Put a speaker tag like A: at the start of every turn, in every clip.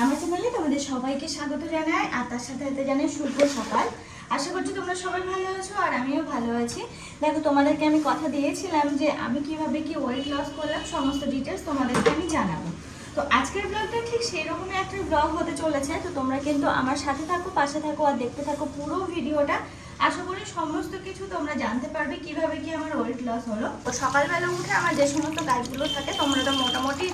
A: আমার চ্যানেলে তোমাদের সবাইকে স্বাগত জানাই, আর তার সাথে সাথে জানাই শুভ সকাল। আশা করছি তোমরা সবাই ভালো আছো আর আমিও ভালো আছি। দেখো, তোমাদেরকে আমি কথা দিয়েছিলাম যে আমি কীভাবে কি ওয়েট লস করলাম, সমস্ত ডিটেলস তোমাদেরকে আমি জানাব। তো আজকের ব্লগটা ঠিক সেই রকমই একটা ব্লগ হতে চলেছে, তো তোমরা কিন্তু আমার সাথে থাকো, পাশে থাকো আর দেখতে থাকো পুরো ভিডিওটা। আশা করি সমস্ত কিছু তোমরা জানতে পারবে কীভাবে কি আমার ওয়েট লস হলো। তো সকালবেলা উঠে আমার যে সমস্ত কাজগুলো থাকে, তোমরা তো মোটামুটি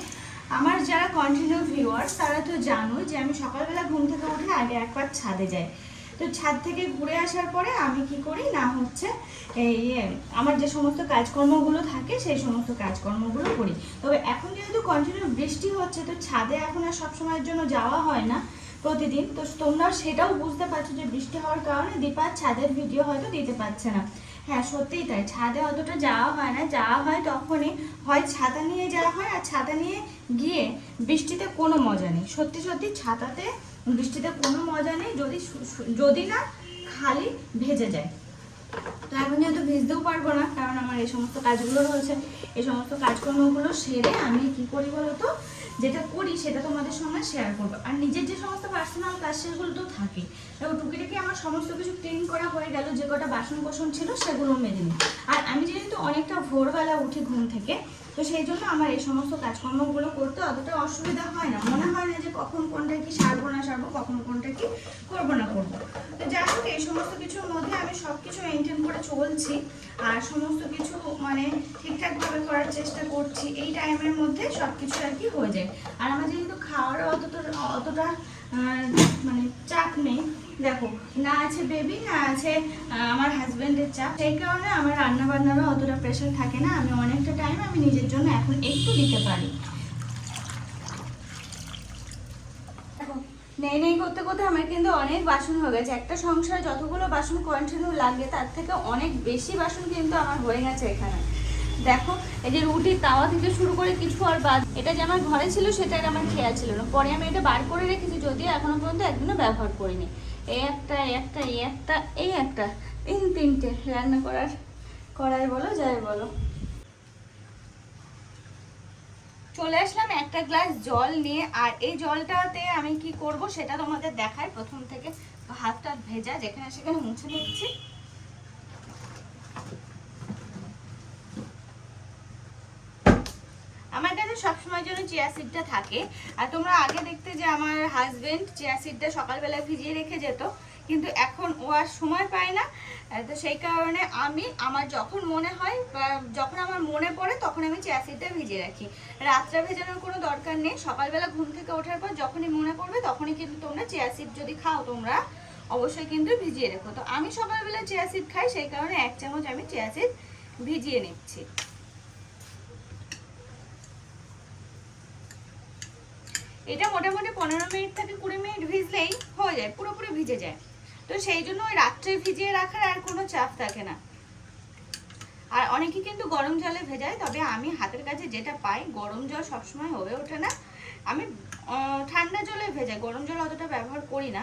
A: আমার যারা কন্টিনিউ ভিউয়ার্স তারা তো জানো যে আমি সকালবেলা ঘুম থেকে উঠে আগে একবার ছাদে যাই। তো ছাদ থেকে ঘুরে আসার পরে আমি কি করি না হচ্ছে এই ইয়ে, আমার যে সমস্ত কাজকর্মগুলো থাকে সেই সমস্ত কাজকর্মগুলো করি। তবে এখন যেহেতু কন্টিনিউ বৃষ্টি হচ্ছে তো ছাদে এখন আর সবসময়ের জন্য যাওয়া হয় না প্রতিদিন। তো তোমরা সেটাও বুঝতে পারছ যে বৃষ্টি হওয়ার কারণে দীপার ছাদের ভিডিও হয়তো দিতে পারছে না। হ্যাঁ সত্যিই তাই। ছাদে অতটা যাওয়া হয় না। যাওয়া হয় তখনই। হয় ছাতা নিয়ে যাওয়া হয় আর ছাতা নিয়ে গিয়ে বৃষ্টিতে কোনো মজা নেই। সত্যি সত্যি ছাতাতে বৃষ্টিতে কোনো মজা নেই। যদি যদি না খালি ভেজে যায়। তো এখন যেহেতু ভিজতেও পারব না, কারণ আমার এই সমস্ত কাজগুলো রয়েছে, এই সমস্ত কাজকর্মগুলো সেরে আমি কি করি বলতো? যেটা করি সেটা তোমাদের সঙ্গে শেয়ার করব। আর নিজের যে সমস্ত পার্সোনাল কাজ সেগুলো তো থাকে। দেখো, টুকিটাকি আমার সমস্ত কিছু ক্লিন করা হয়ে গেল, যে কটা বাসন কোসন ছিল সেগুলো মেজে নিই। আর আমি যেহেতু অনেকটা ভোরবেলা উঠি ঘুম থেকে তো সেই জন্য আমার এই সমস্ত কাজকর্মগুলো করতে অতটা অসুবিধা হয় না। মনে হয় না যে কখন কোনটা কি সারবো না সারবো, কখন কোনটা কি করব না করব। তো যাই হোক, এই সমস্ত কিছুর মধ্যে আমি সব কিছু মেনটেন করে চলছি আর সমস্ত কিছু মানে ঠিকঠাকভাবে করার চেষ্টা করছি। এই টাইমের মধ্যে সব কিছু আর কি হয়ে যায়। আর আমার যেহেতু খাওয়ারও অতটা অতটা মানে চাপ নেই। দেখো, না আছে বেবি না আছে আমার হাজবেন্ডের চাপ। সেই কারণে আমার রান্না বান্নারও অতটা প্রেশার থাকে না। আমি অনেকটা টাইম আমি নিজের জন্য এখন একটু দিতে পারি। নেই নেই করতে করতে আমার কিন্তু অনেক বাসন হয়ে গেছে। একটা সংসারে যতগুলো বাসন কন্টিনিউ লাগে, তার থেকে অনেক বেশি বাসন কিন্তু আমার হয়ে গেছে এখানে। দেখো, এই যে রুটির তাওয়া থেকে শুরু করে কিছু আর বাদ, এটা যে আমার ঘরে ছিল সেটার আমার খেয়াল ছিল না। পরে আমি এটা বার করে রেখেছি যদিও এখনও পর্যন্ত একদিনও ব্যবহার করিনি। এই একটা এই একটা এই একটা এই একটা, তিন তিনটে রান্না করার করাই বলো, যাই বলো। চলে আসলাম একটা গ্লাস জল নিয়ে, আর এই জলটাতে আমি কি করব সেটা তোমাদের দেখায় প্রথম থেকে হাতটা ভেজা, যেখানে সেখানে মুছে নিচ্ছি। আমার কাছে সবসময় জন্য চিয়া সিডটা থাকে। আর তোমরা আগে দেখতে যে আমার হাজবেন্ড চিয়া সিডটা সকালবেলা ভিজিয়ে রেখে যেত, কিন্তু এখন ও আর সময় পায় না। তো সেই কারণে আমি, আমার যখন মনে হয় বা যখন আমার মনে পড়ে, তখন আমি চিয়া সিডটা ভিজিয়ে রাখি। রাত্রে ভেজানোর কোনো দরকার নেই। সকালবেলা ঘুম থেকে ওঠার পর যখনই মনে পড়বে, তখনই কিন্তু তোমরা চিয়া সিড যদি খাও, তোমরা অবশ্যই কিন্তু ভিজিয়ে রেখো। তো আমি সকালবেলা চিয়া সিড খাই, সেই কারণে এক চামচ আমি চিয়া সিড ভিজিয়ে নিচ্ছি। এটা মোটামুটি পনেরো মিনিট থেকে কুড়ি মিনিট ভিজলেই হয়ে যায়, পুরোপুরি ভিজে যায়। তো সেই জন্য ওই রাত্রে ভিজিয়ে রাখার আর কোনো চাপ থাকে না। আর অনেকে কিন্তু গরম জলে ভেজায়, তবে আমি হাতের কাছে যেটা পাই, গরম জল সবসময় হয়ে ওঠে না। আমি ঠান্ডা জলে ভেজাই, গরম জল অতটা ব্যবহার করি না।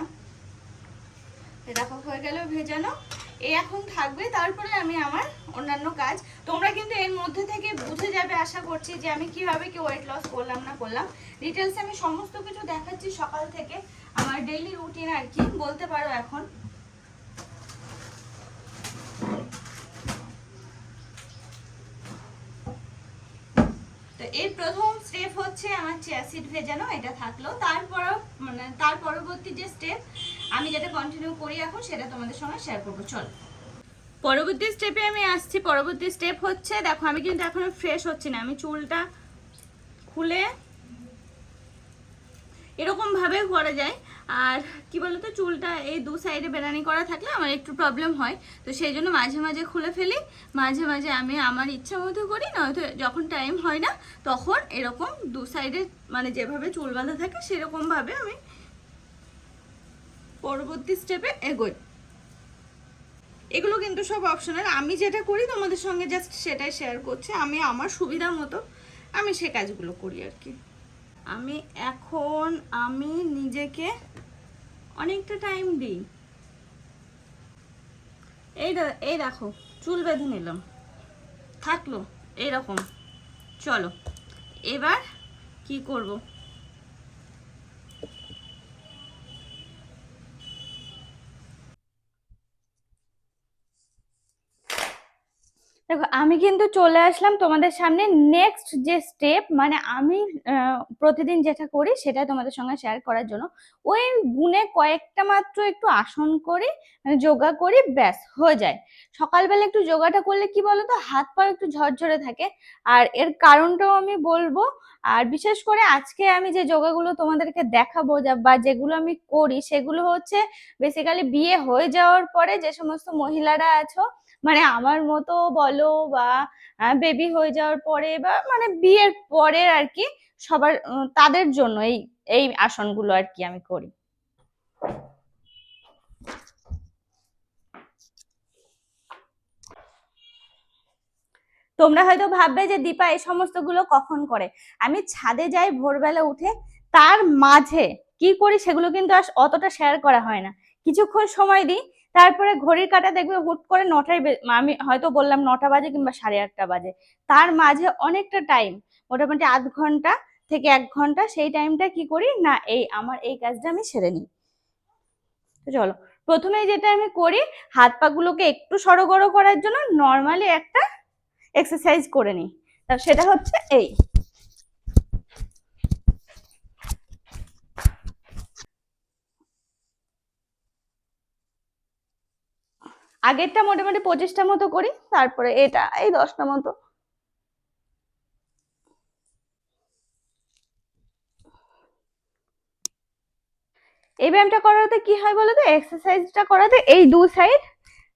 A: দেখো, হয়ে গেল ভেজানো। এ এখন থাকবে, তারপরে আমি আমার অন্যান্য কাজ। তোমরা কিন্তু এর মধ্যে থেকে বুঝে যাবে, আশা করছি যে আমি কীভাবে কি ওয়েট লস করলাম না করলাম। ডিটেলসে আমি সমস্ত কিছু দেখাচ্ছি সকাল থেকে। আমার ডেইলি রুটিন আর কি, বলতে পারো এখন। তো এর প্রথম স্টেপ হচ্ছে আমার চ্যাসিড ভেজানো, এটা থাকল। তারপর মানে তার পরবর্তী যে স্টেপ আমি যেটা কন্টিনিউ করি এখন, সেটা তোমাদের সঙ্গে শেয়ার করব। চল। পরবর্তী স্টেপে আমি আসছি। পরবর্তী স্টেপ হচ্ছে, দেখো, আমি কিন্তু এখনও ফ্রেশ হচ্ছি না। আমি চুলটা খুলে এরকমভাবে করা যায়। আর কি বলতো, চুলটা এই দু সাইডে বেরানি করা থাকলে আমার একটু প্রবলেম হয়। তো সেই জন্য মাঝে মাঝে খুলে ফেলি, মাঝে মাঝে আমি আমার ইচ্ছা মতো করি, নয়তো যখন টাইম হয় না, তখন এরকম দু সাইডে মানে যেভাবে চুল বাঁধা থাকে, সেরকমভাবে আমি পরবর্তী স্টেপে এগোই। এগুলো কিন্তু সব অপশনাল আমি যেটা করি, তোমাদের সঙ্গে জাস্ট সেটাই শেয়ার করছি। আমি আমার সুবিধা মতো আমি সে কাজগুলো করি আর কি। আমি এখন আমি নিজেকে অনেকটা টাইম দিই। এই এই দেখো, চুল বেঁধে নিলাম। থাকল, এইরকম। চলো, এবার কি করব? দেখো, আমি কিন্তু চলে আসলাম তোমাদের সামনে নেক্সট যে স্টেপ মানে আমি প্রতিদিন যেটা করি সেটা তোমাদের সঙ্গে শেয়ার করার জন্য। ওই গুনে কয়েকটা মাত্র একটু আসন করি মানে যোগা করি, ব্যাস, হয়ে যায়। সকালবেলা একটু যোগাটা করলে কি বলতো, হাত পা একটু ঝরঝরে থাকে। আর এর কারণটাও আমি বলব, আর বিশেষ করে আজকে আমি যে যোগাগুলো তোমাদেরকে দেখাবো বা যেগুলো আমি করি, সেগুলো হচ্ছে বেসিক্যালি বিয়ে হয়ে যাওয়ার পরে যে সমস্ত মহিলারা আছো মানে আমার মতো বলো বা বেবি হয়ে যাওয়ার পরে বা মানে বিয়ের পরে আর কি সবার তাদের জন্য এই এই আসনগুলো আর কি আমি করি। তোমরা হয়তো ভাববে যে, দীপা, এই সমস্তগুলো কখন করে? আমি ছাদে যাই ভোরবেলা উঠে, তার মাঝে কি করি সেগুলো কিন্তু অতটা শেয়ার করা হয় না। কিছুক্ষণ সময় দিই তারপরে ঘড়ির কাঁটা দেখবে হুট করে নটায় আমি হয়তো বললাম নটা বাজে কিংবা সাড়ে আটটা বাজে। তার মাঝে অনেকটা টাইম মোটামুটি আধ ঘণ্টা থেকে এক ঘণ্টা সেই টাইমটা কি করি? না, এই আমার এই কাজটা আমি সেরে নিই। চলো প্রথমে যেটা আমি করি, হাত পা গুলোকে একটু সড়গড় করার জন্য নর্মালি একটা এক্সারসাইজ করে নিই। সেটা হচ্ছে এই। আগেরটা মোটামুটি পঁচিশটা মতো করি, তারপরে এটা, এই দশটা মতো। এই ব্যায়ামটা করাতে কি হয় বলতো? এক্সারসাইজটা করাতে এই দু সাইড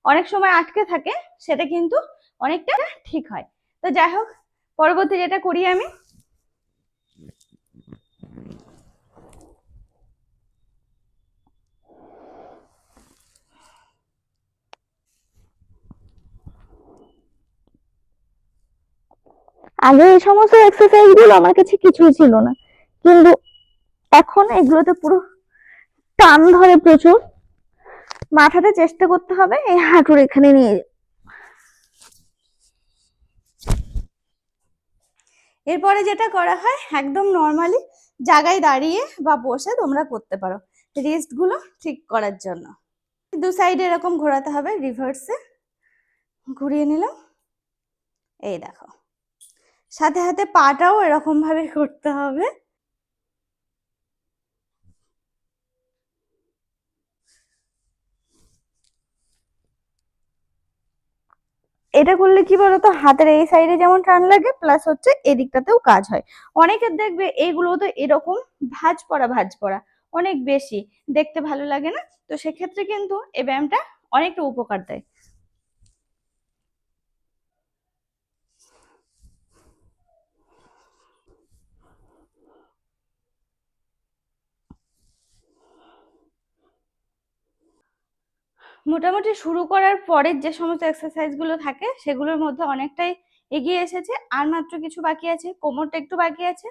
A: অনেক সময় আটকে থাকে, সেটা কিন্তু অনেকটা ঠিক হয়। তো যাই হোক, পরবর্তী যেটা করি আমি
B: আগে এই সমস্ত এক্সারসাইজগুলো আমার কাছে কিছুই ছিল না। কিন্তু এখন এগুলোতে পুরো টান ধরে প্রচুর। মাথাটা চেষ্টা করতে হবে এই হাঁটুর এখানে নিয়ে।
A: এরপরে যেটা করা হয়, একদম নর্মালি জায়গায় দাঁড়িয়ে বা বসে তোমরা করতে পারো। রেস্টগুলো ঠিক করার জন্য। দু সাইডে এরকম ঘোরাতে হবে রিভার্সে ঘুরিয়ে নিলাম। এই দেখো। সাথে সাথে পাটাও এরকম ভাবে করতে হবে। এটা করলে কি বলতো? হাতের এই সাইডে যেমন টান লাগে প্লাস হচ্ছে এদিকটাতেও কাজ হয়। অনেকের দেখবে এইগুলো তো এরকম ভাজ পড়া ভাজ পড়া। অনেক বেশি। দেখতে ভালো লাগে না? তো সেক্ষেত্রে কিন্তু এই ব্যায়ামটা অনেকটা উপকার দেয়। মোটামুটি শুরু করার পরের যে সমস্ত এক্সারসাইজগুলো থাকে, সেগুলোর মধ্যে অনেকটাই এগিয়ে এসেছে। আর মাত্র কিছু বাকি আছে, কোমরটা একটু বাকি আছে,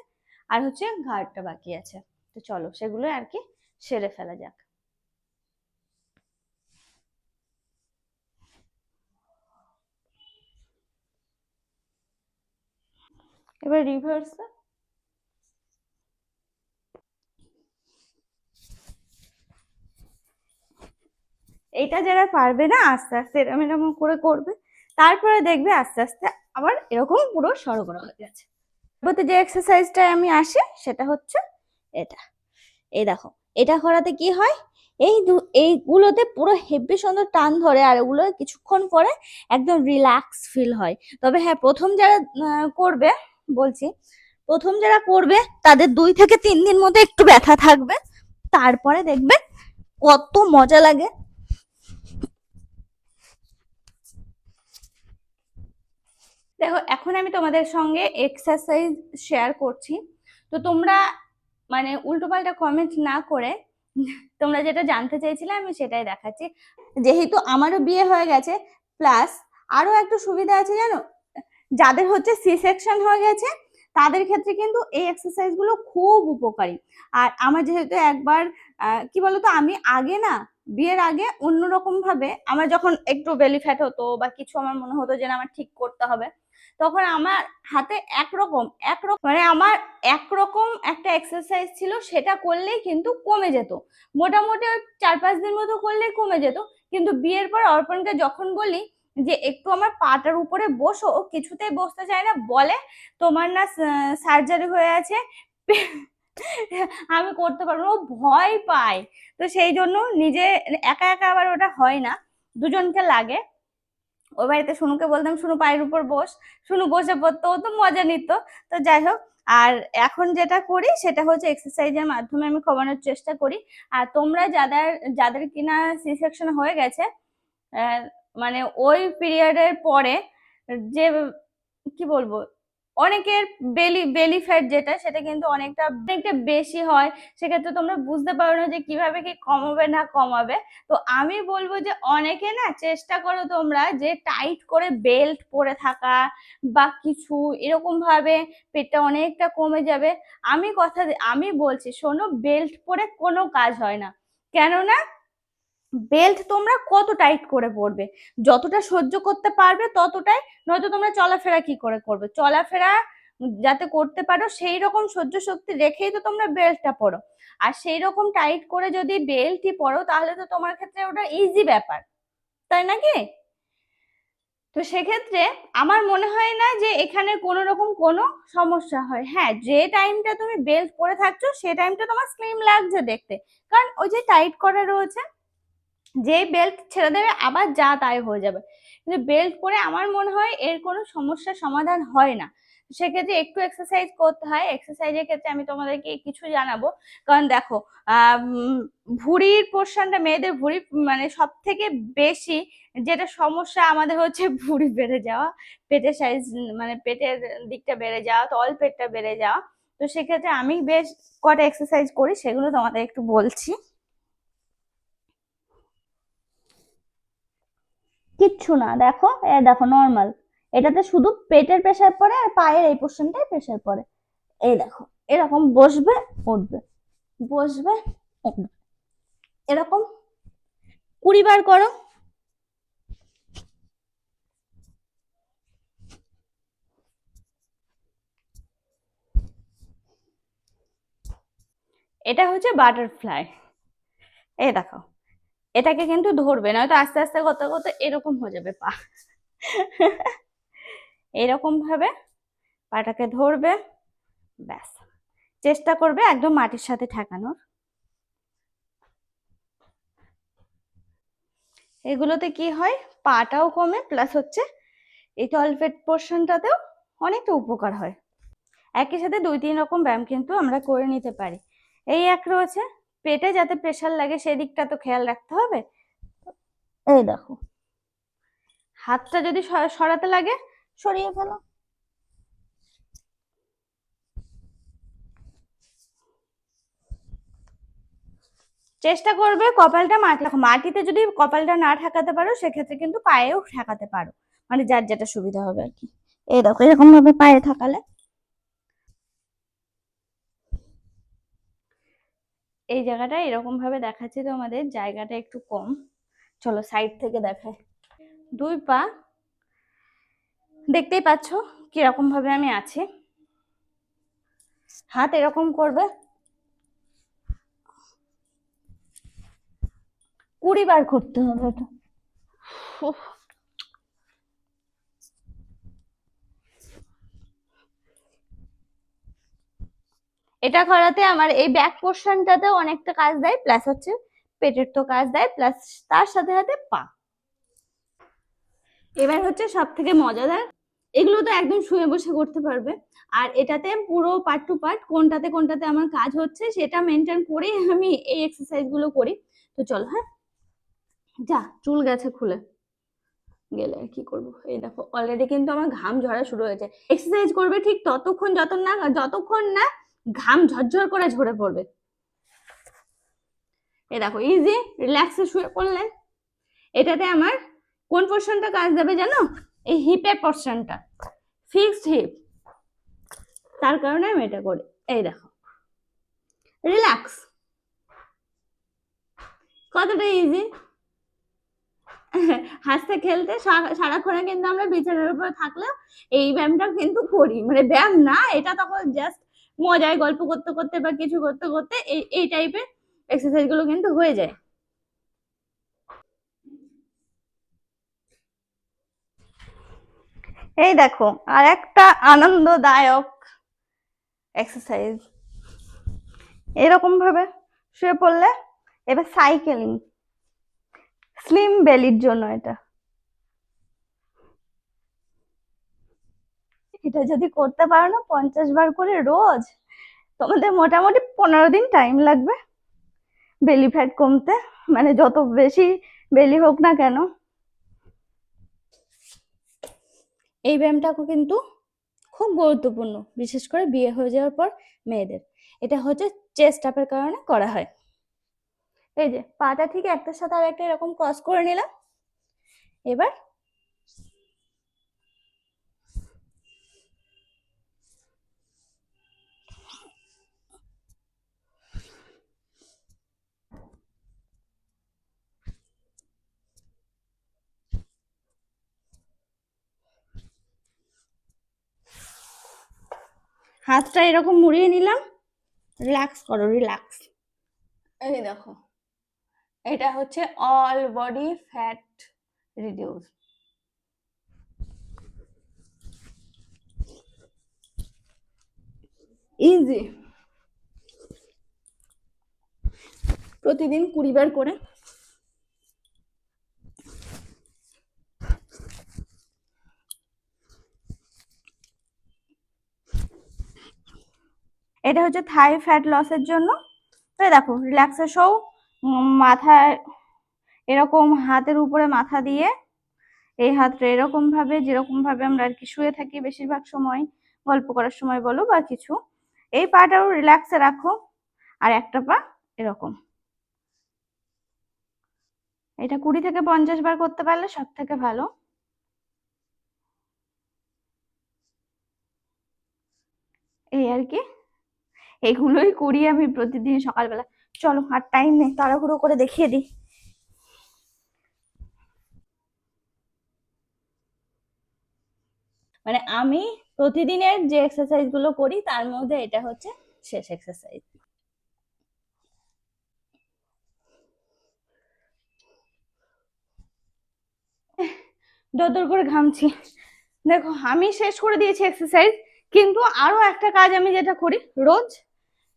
A: আর হচ্ছে ঘাড়টা বাকি আছে। তো চলো, সেগুলো আর কি সেরে ফেলা যাক। এবার রিভার্স এটা যারা পারবে না, আস্তে আস্তে এরম এরম করে করবে, তারপরে দেখবে আস্তে আস্তে আবার এরকম পুরো সরগড়া হয়ে গেছে পরবর্তী যে এক্সারসাইজটা আমি আসি, সেটা হচ্ছে এটা। এই দেখো, এটা করাতে কি হয়? এই দু, এইগুলোতে পুরো হেভি সুন্দর টান ধরে, আর এগুলো কিছুক্ষণ পরে একদম রিল্যাক্স ফিল হয়। তবে হ্যাঁ প্রথম যারা করবে, বলছি, প্রথম যারা করবে, তাদের দুই থেকে তিন দিন মধ্যে একটু ব্যথা থাকবে, তারপরে দেখবে কত মজা লাগে। দেখো, এখন আমি তোমাদের সঙ্গে এক্সারসাইজ শেয়ার করছি। তো তোমরা মানে উল্টোপাল্টা কমেন্ট না করে তোমরা যেটা জানতে চাইছিলে আমি সেটাই দেখাচ্ছি। যেহেতু আমারও বিয়ে হয়ে গেছে প্লাস আরও একটা সুবিধা আছে জানো? যাদের হচ্ছে সি সেকশন হয়ে গেছে, তাদের ক্ষেত্রে কিন্তু এই এক্সারসাইজগুলো খুব উপকারী। আর আমার যেহেতু একবার কি বলতো, আমি আগে না, বিয়ের আগে অন্যরকম ভাবে আমার যখন একটু বেলি ফ্যাট হতো বা কিছু আমার মনে হতো যে আমার ঠিক করতে হবে তখন আমার হাতে একরকম একরকম মানে আমার একরকম একটা এক্সারসাইজ ছিল, সেটা করলেই কিন্তু কমে যেত। মোটামুটি ওই চার পাঁচ দিন মতো করলেই কমে যেত। কিন্তু বিয়ের পর অর্পণকে যখন বলি যে, একটু আমার পাটার উপরে বসো কিছুতেই বসতে চায় না। বলে, তোমার না সার্জারি হয়ে আছে। আমি করতে পারব ও ভয় পায়। তো সেই জন্য নিজে, একা একা আবার ওটা হয় না। দুজনকে লাগে। ওই বাড়িতে শুনুকে বলতাম শুনু পায়ের উপর বস। শুনু বসে পড়তো, ও তো মজা নিত। তো যাই হোক, আর এখন যেটা করি, সেটা হচ্ছে এক্সারসাইজের মাধ্যমে আমি কমানোর চেষ্টা করি। আর তোমরা যাদের যাদের কিনা সি সেকশন হয়ে গেছে মানে ওই পিরিয়ডের পরে যে, কি বলব অনেকের বেলি বেলি ফ্যাট যেটা, সেটা কিন্তু অনেকটা অনেকটা বেশি হয়। সেক্ষেত্রে তোমরা বুঝতে পারো না যে কীভাবে কি কমাবে না কমাবে। তো আমি বলব যে অনেকে না চেষ্টা করো তোমরা যে টাইট করে বেল্ট পরে থাকা বা কিছু এরকম ভাবে পেটটা অনেকটা কমে যাবে। আমি কথা, আমি বলছি, শোনো বেল্ট পরে কোনো কাজ হয় না। কেননা বেল্ট তোমরা কত টাইট করে পরবে? যতটা সহ্য করতে পারবে ততটাই নয়তো তোমরা চলাফেরা কি করে করবে? চলাফেরা যাতে করতে পারো সেই রকম সহ্য শক্তি রেখেই তো তোমরা বেল্টটা পরো। আর সেই রকম টাইট করে যদি বেল্টই পরো তাহলে তো তোমার ক্ষেত্রে ওটা ইজি ব্যাপার। তাই নাকি তো সেক্ষেত্রে আমার মনে হয় না যে এখানে কোনো রকম কোনো সমস্যা হয়। হ্যাঁ যে টাইমটা তুমি বেল্ট পরে থাকছো সে টাইমটা তোমার স্লিম লাগছে দেখতে। কারণ ওই যে টাইট করা রয়েছে যে বেল্ট ছেড়ে দেবে, আবার যা তাই হয়ে যাবে। কিন্তু বেল্ট পরে আমার মনে হয় এর কোনো সমস্যার সমাধান হয় না। সেক্ষেত্রে একটু এক্সারসাইজ করতে হয়। এক্সারসাইজের ক্ষেত্রে আমি তোমাদেরকে কিছু জানাব। কারণ দেখো ভুঁড়ির পোর্শনটা মেয়েদের ভুঁড়ি মানে সব থেকে বেশি যেটা সমস্যা আমাদের হচ্ছে ভুঁড়ি বেড়ে যাওয়া, পেটের সাইজ মানে পেটের দিকটা বেড়ে যাওয়া, তল পেটটা বেড়ে যাওয়া। তো সেক্ষেত্রে আমি বেশ কটা এক্সারসাইজ করি, সেগুলো তোমাদের একটু বলছি। কিচ্ছু না, দেখো, এ দেখো নর্মাল এটাতে শুধু পেটের প্রেসার পড়ে আর পায়ের এই পোর্শনটায় প্রেসার পড়ে। এই দেখো, এরকম বসবে, উঠবে। বসবে, উঠবে। এরকম কুড়ি বার করো। এটা হচ্ছে বাটারফ্লাই এই দেখো। এটাকে কিন্তু ধরবে নয়তো আস্তে আস্তে করতে করতে এরকম হয়ে যাবে পা। এরকম ভাবে পাটাকে ধরবে, ব্যাস। চেষ্টা করবে একদম মাটির সাথে ঠেকানোর। এগুলোতে কি হয়? পাটাও কমে প্লাস হচ্ছে এই টলফেট পোর্শনটাতেও অনেকটা উপকার হয়। একই সাথে দুই তিন রকম ব্যায়াম কিন্তু আমরা করে নিতে পারি। এই এক রয়েছে পেটে যাতে প্রেশার লাগে সেদিকটা তো খেয়াল রাখতে হবে। এই দেখো। হাতটা যদি সরাতে লাগে সরিয়ে ফেলো। চেষ্টা করবে কপালটা মাটি দেখো, মাটিতে যদি কপালটা না ঠেকাতে পারো সেক্ষেত্রে কিন্তু পায়েও ঠেকাতে পারো। মানে যার যেটা সুবিধা হবে আর কি। এই দেখো এরকম ভাবে পায়ে ঠাকালে এই জায়গাটা এরকম ভাবে দেখাচ্ছি তোমাদের জায়গাটা একটু কম। চলো সাইড থেকে দেখাই। দুই পা, দেখতেই পাচ্ছ কীরকম ভাবে আমি আছি। হাত এরকম করবে। কুড়ি বার করতে হবে এটা। এটা করাতে আমার এই ব্যাক পোর্শনটাতেও অনেকটা কাজ দেয় প্লাস হচ্ছে পেটের তো কাজ দেয় প্লাস তার সাথে সাথে পা। এবার হচ্ছে সব থেকে মজাদার, এগুলো তো একদম শুয়ে বসে করতে পারবে। আর এটাতে পুরো পার্ট টু পার্ট কোনটাতে কোনটাতে আমার কাজ হচ্ছে সেটা মেনটেন করেই আমি এই এক্সারসাইজগুলো করি। তো চলো হ্যাঁ? যা, চুল গেছে খুলে। গেলে আর কি করব? এই দেখো অলরেডি কিন্তু আমার ঘাম ঝরা শুরু হয়েছে। এক্সারসাইজ করবে ঠিক ততক্ষণ যত না, যতক্ষণ না ঘাম ঝরঝর করে ঝরে পড়বে। এই দেখো ইজি রিল্যাক্সে শুয়ে পড়লে, এটাতে আমার কোন পোর্শনটা কাজ দেবে জানো? এই হিপের পোর্শনটা ফিক্সড হিপ তার কারণে আমি এটা করি। এই দেখো রিল্যাক্স কতটা ইজি হাসতে খেলতে সারাক্ষণে কিন্তু আমরা বিছানার উপর থাকলেও এই ব্যায়ামটা কিন্তু করি। মানে ব্যায়াম না, এটা তখন জাস্ট মজায় গল্প করতে করতে বা কিছু করতে করতে এই এই টাইপের এক্সারসাইজগুলো কিন্তু হয়ে যায়।
B: এই দেখো, আর একটা আনন্দদায়ক এক্সারসাইজ এরকম ভাবে শুয়ে পড়লে এবার সাইকেলিং স্লিম বেলির জন্য এটা। এটা যদি করতে পারো না পঞ্চাশ বার করে রোজ, তোমাদের মোটামুটি পনেরো দিন টাইম লাগবে বেলি ফ্যাট কমতে। মানে যত বেশি বেলি হোক না কেন। এই ব্যায়ামটাকে কিন্তু খুব গুরুত্বপূর্ণ, বিশেষ করে বিয়ে হয়ে যাওয়ার পর মেয়েদের। এটা হচ্ছে চেস্ট আপের কারণে করা হয়। এই যে, পাটা ঠিক একটার সাথে আর একটা এরকম ক্রস করে নিলাম। এবার হাতটা এরকম মুড়িয়ে নিলাম। রিল্যাক্স করো রিল্যাক্স এই দেখো, এটা হচ্ছে all body fat reduce easy প্রতিদিন কুড়ি বার করে এটা হচ্ছে থাই ফ্যাট লসের জন্য। তো দেখো রিল্যাক্সের শো মাথায় এরকম হাতের উপরে মাথা দিয়ে এই হাতটা এরকম ভাবে, যেরকম ভাবে আমরা আর কি শুয়ে থাকি বেশিরভাগ সময়, গল্প করার সময় বলো বা কিছু, এই পাটাও রিল্যাক্সে রাখো, আর একটা পা এরকম। এটা কুড়ি থেকে পঞ্চাশ বার করতে পারলে সব থেকে ভালো। এই আর কি। এগুলোই করি আমি প্রতিদিন সকালবেলা। চলো, আর টাইম নেই, তাড়াহুড়ো করে দেখিয়ে দিই। মানে আমি প্রতিদিনের যে এক্সারসাইজগুলো করি, তার মধ্যে এটা হচ্ছে শেষ এক্সারসাইজ দর করে ঘামছি। দেখো, আমি শেষ করে দিয়েছি এক্সারসাইজ কিন্তু আরও একটা কাজ আমি যেটা করি, রোজ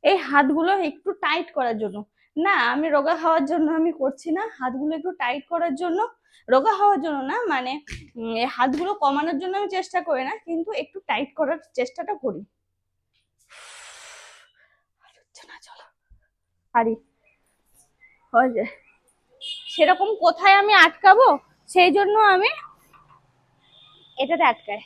B: এই হাতগুলো একটু টাইট করার জন্য। না, আমি রোগা হওয়ার জন্য আমি করছি না। হাতগুলো একটু টাইট করার জন্য, রোগা হওয়ার জন্য না মানে হাতগুলো কমানোর জন্য আমি চেষ্টা করি না, কিন্তু একটু টাইট করার চেষ্টাটা করি। চলো। হয়ে সেরকম কোথায় আমি আটকাবো? সেই জন্য আমি এটাতে আটকাই।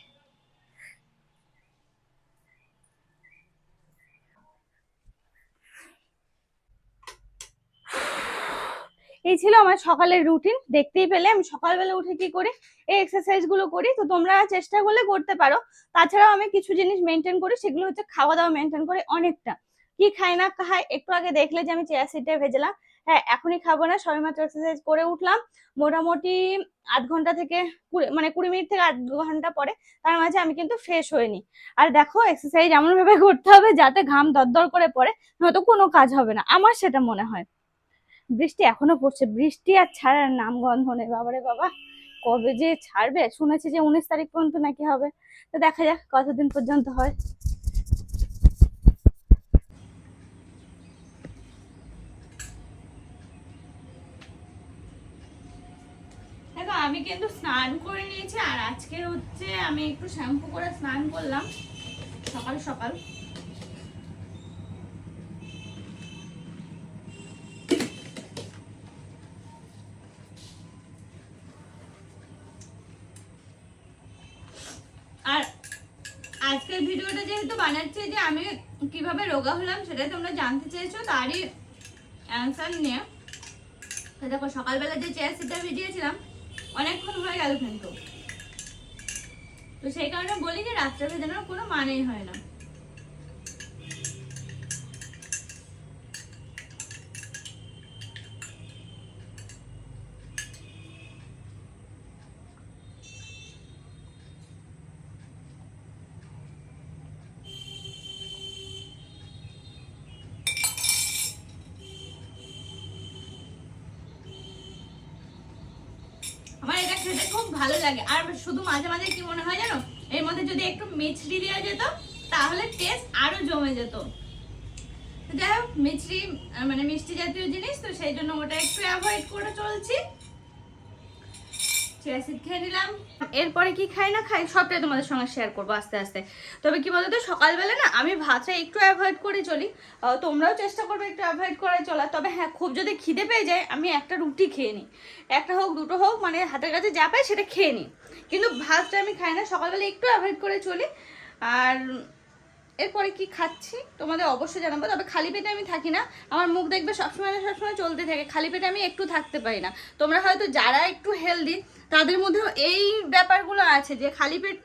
B: এই ছিল আমার সকালের রুটিন দেখতেই পেলে, আমি সকালবেলা উঠে কি করি? এই এক্সারসাইজগুলো করি। তো তোমরা চেষ্টা করলে করতে পারো। তাছাড়াও আমি কিছু জিনিস মেনটেন করি, সেগুলো হচ্ছে খাওয়া দাওয়া মেনটেন করি অনেকটা। কি খাই না খাই, একটু আগে দেখলে যে আমি চেয়ার সিটে ভেজেলাম। হ্যাঁ এখনই খাব না, সবেমাত্র এক্সারসাইজ করে উঠলাম। মোটামুটি আধ ঘণ্টা থেকে মানে কুড়ি মিনিট থেকে আধ ঘণ্টা পরে তার মাঝে আমি কিন্তু ফ্রেশ হইনি। আর দেখো এক্সারসাইজ এমন ভাবে করতে হবে যাতে ঘাম দরদর করে পড়ে, নয়তো কোনো কাজ হবে না। আমার সেটা মনে হয়। বৃষ্টি এখনও পড়ছে। বৃষ্টি আর ছাড়ার নাম গন্ধ নেই, বাবারে বাবা। কবে যে ছাড়বে? শুনেছি যে উনিশ তারিখ পর্যন্ত নাকি হবে। তো দেখা যাক কতদিন পর্যন্ত হয়। আমি কিন্তু স্নান করে নিয়েছি, আর আজকে হচ্ছে আমি একটু শ্যাম্পু করে স্নান করলাম। সকাল সকাল। আর আজকের ভিডিওটা যেহেতু বানাচ্ছে, যে আমি কীভাবে রোগা হলাম সেটাই তোমরা জানতে চেয়েছো, তারই অ্যান্সার নিয়ে। তো দেখো, সকালবেলা যে চেয়ার সিটটা ভিজিয়েছিলাম, অনেকক্ষণ হয়ে গেল কিন্তু। তো সেই কারণে বলি যে রাত্রে ভেজানোর কোনো মানেই হয় না। খেতে খুব ভালো লাগে। আর শুধু মাঝে মাঝে কি মনে হয় জানো?
A: এর মধ্যে যদি একটু মিচড়ি দেওয়া যেত, তাহলে টেস্ট আরও জমে যেত। যাই হোক, মিচড়ি মানে মিষ্টি জাতীয় জিনিস, তো সেই জন্য ওটা একটু অ্যাভয়েড করে চলছি। খেয়ে নিলাম। এরপরে কি খাই না খাই সবটাই তোমাদের সঙ্গে শেয়ার করব আস্তে আস্তে। তবে কি বলতো, সকালবেলা না আমি ভাতটা একটু অ্যাভয়েড করে চলি। তোমরাও চেষ্টা করবে একটু অ্যাভয়েড করে চলা তবে হ্যাঁ খুব যদি খিদে পেয়ে যায়, আমি একটা রুটি খেয়ে নিই। একটা হোক, দুটো হোক মানে হাতের কাছে যা পাই সেটা খেয়ে নিই। কিন্তু ভাতটা আমি খাই না, সকালবেলা একটু অ্যাভয়েড করে চলি। আর এরপরে কি খাচ্ছি? তোমাদের অবশ্যই জানাব, তবে খালি পেটে আমি থাকি না। আমার মুখ দেখবে সবসময় সবসময় চলতে থাকে। খালি পেটে আমি একটু থাকতে পারি না। তোমরা হয়তো যারা একটু হেলদি তাদের মধ্যেও এই ব্যাপারগুলো আছে যে খালি পেট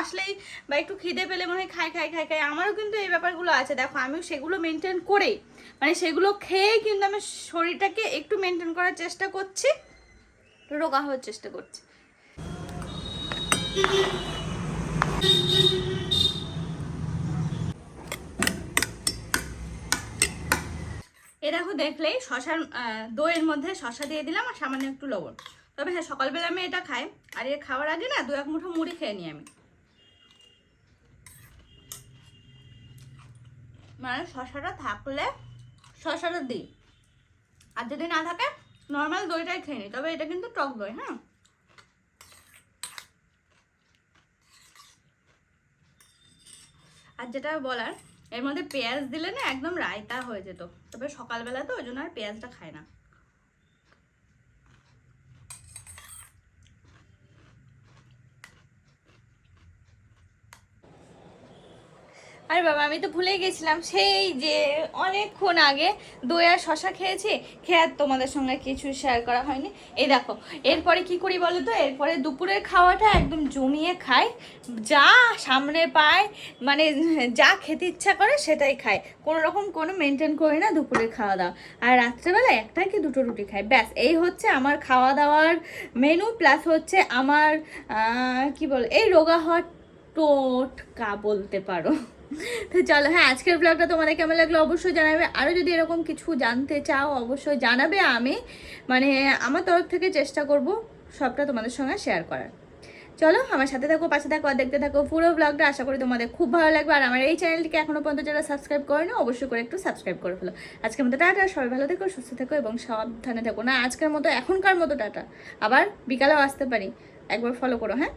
A: আসলেই বা একটু খিদে পেলে মনে হয় খাই খাই খাই খাই আমারও কিন্তু এই ব্যাপারগুলো আছে। দেখো, আমিও সেগুলো মেনটেন করেই মানে সেগুলো খেয়েই কিন্তু আমি শরীরটাকে একটু মেনটেন করার চেষ্টা করছি রোগা হওয়ার চেষ্টা করছি। এ দেখো দেখলেই শশার দইয়ের মধ্যে শশা দিয়ে দিলাম আর সামান্য একটু লবণ। তবে হ্যাঁ সকালবেলা আমি এটা খাই। আর এ খাওয়ার আগে না দু এক মুঠো মুড়ি খেয়ে নিই আমি। মানে শশাটা থাকলে শশাটা দিই। আর যদি না থাকে নর্মাল দইটাই খেয়ে নিই। তবে এটা কিন্তু টক দই হ্যাঁ? আর যেটা বলার এর মধ্যে পেঁয়াজ দিলে না একদম রায়তা হয়ে যেত। তবে সকালবেলা তো ওই জন্য আর পেঁয়াজটা খায় না। আরে বাবা, আমি তো ভুলে গেছিলাম। সেই যে অনেকক্ষণ আগে দই আর শশা খেয়েছি, খেয়ে আর তোমাদের সঙ্গে কিছু শেয়ার করা হয়নি। এই দেখো, এরপরে কি করি বলো তো? এরপরে দুপুরের খাওয়াটা একদম জমিয়ে খাই। যা সামনে পায় মানে যা খেতে ইচ্ছা করে সেটাই খাই। কোনো রকম কোনো মেনটেন করি না দুপুরের খাওয়া দাওয়া। আর রাত্রেবেলা একটা কি দুটো রুটি খাই। ব্যাস, এই হচ্ছে আমার খাওয়া দাওয়ার মেনু প্লাস হচ্ছে আমার কি বল, এই রোগা হওয়ার টোটকা বলতে পারো। তো চলো হ্যাঁ আজকের ব্লগটা তোমাদের কেমন লাগল অবশ্যই জানাবে। আরও যদি এরকম কিছু জানতে চাও, অবশ্যই জানাবে আমি। মানে আমার তরফ থেকে চেষ্টা করব সবটা তোমাদের সঙ্গে শেয়ার করার। চলো, আমার সাথে থাকো, পাশে থাকো আর দেখতে থাকো পুরো ব্লগটা আশা করি তোমাদের খুব ভালো লাগবে। আর আমার এই চ্যানেলটিকে এখনও পর্যন্ত যারা সাবস্ক্রাইব করে করেনি, অবশ্যই করে একটু সাবস্ক্রাইব করে ফেলো। আজকের মতো টাটা, সবাই ভালো থেকো, সুস্থ থেকো এবং সাবধানে থেকো। না, আজকের মতো এখনকার মতো টাটা। আবার বিকালেও আসতে পারি। একবার ফলো করো হ্যাঁ?